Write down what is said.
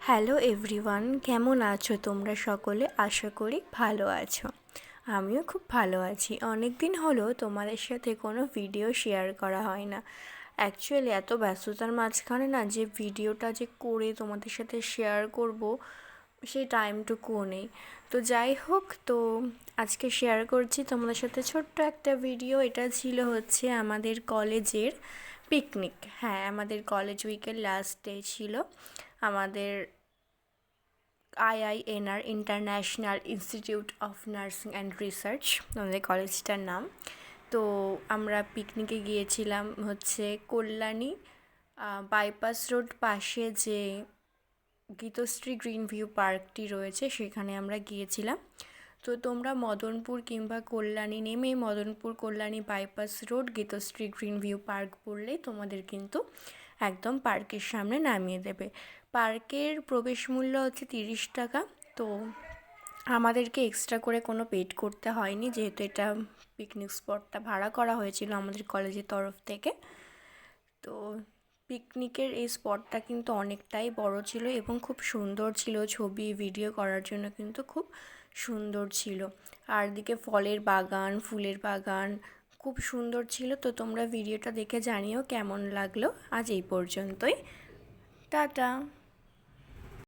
Hello everyone, কেমন আছো তোমরা সকলে? আশা করি ভালো আছো। আমিও খুব ভালো আছি। অনেক দিন হলো তোমাদের সাথে কোনো ভিডিও শেয়ার করা হয় না। অ্যাকচুয়ালি এত ব্যস্ততার মাঝখানে না যে ভিডিওটা যে করে তোমাদের সাথে শেয়ার করব, সেই টাইমটুকুও নেই। তো যাই হোক, তো আজকে শেয়ার করছি তোমাদের সাথে ছোট্ট একটা ভিডিও। এটা ছিল হচ্ছে আমাদের কলেজের পিকনিক। হ্যাঁ আমাদের কলেজ উইকের লাস্ট ডে ছিল। আমাদের IINR international institute of nursing and research, আমাদের কলেজটার নাম। তো আমরা পিকনিকে গিয়েছিলাম হচ্ছে কল্যাণী বাইপাস রোড পাশে যে গীতশ্রী গ্রিন ভিউ পার্কটি রয়েছে, সেখানে আমরা গিয়েছিলাম। তো তোমরা মদনপুর কিংবা কল্যাণী নেমে Madanpur Kalyani bypass road Geetashree green view park পড়লেই তোমাদের কিন্তু একদম পার্কের সামনে নামিয়ে দেবে। পার্কের প্রবেশ মূল্য হচ্ছে তিরিশ টাকা। তো আমাদেরকে এক্সট্রা করে কোনো পেড করতে হয়নি, যেহেতু এটা পিকনিক স্পটটা ভাড়া করা হয়েছিল আমাদের কলেজের তরফ থেকে। তো পিকনিকের এই স্পটটা কিন্তু অনেকটাই বড় ছিল এবং খুব সুন্দর ছিল। ছবি ভিডিও করার জন্য কিন্তু খুব সুন্দর ছিল। আর দিকে ফলের বাগান, ফুলের বাগান খুব সুন্দর ছিল। তো তোমরা ভিডিওটা দেখে জানিও কেমন লাগল। আজ এই পর্যন্তই। টাটা।